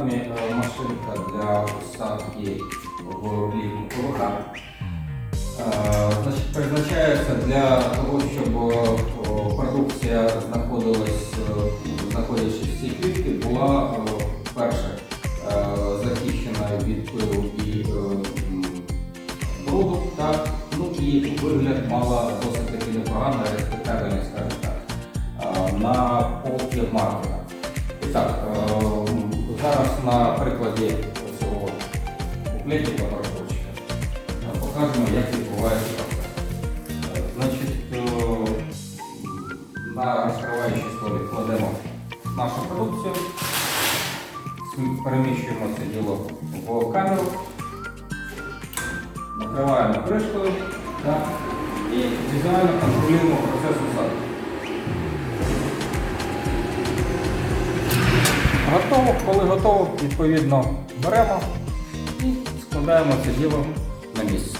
рукавами е, машинка для посадки в літню курага. Призначається для того, щоб е, продукція знаходилась, е, знаходячись в цій клітці, була перше захищена від пилу і бруду, так, ну і вигляд мала досить таки непогано, респектабельний, скажімо так, на полки маркера. І так, на прикладі цього буклетика порошочка е, покажемо, як відбувається процес. Е, Значить, е, на розкриваючий столик кладемо нашу продукцію, переміщуємо це діло в камеру, накриваємо кришкою так, і візуально контролюємо процес Готово, коли готово, відповідно беремо і складаємо це діло на місце.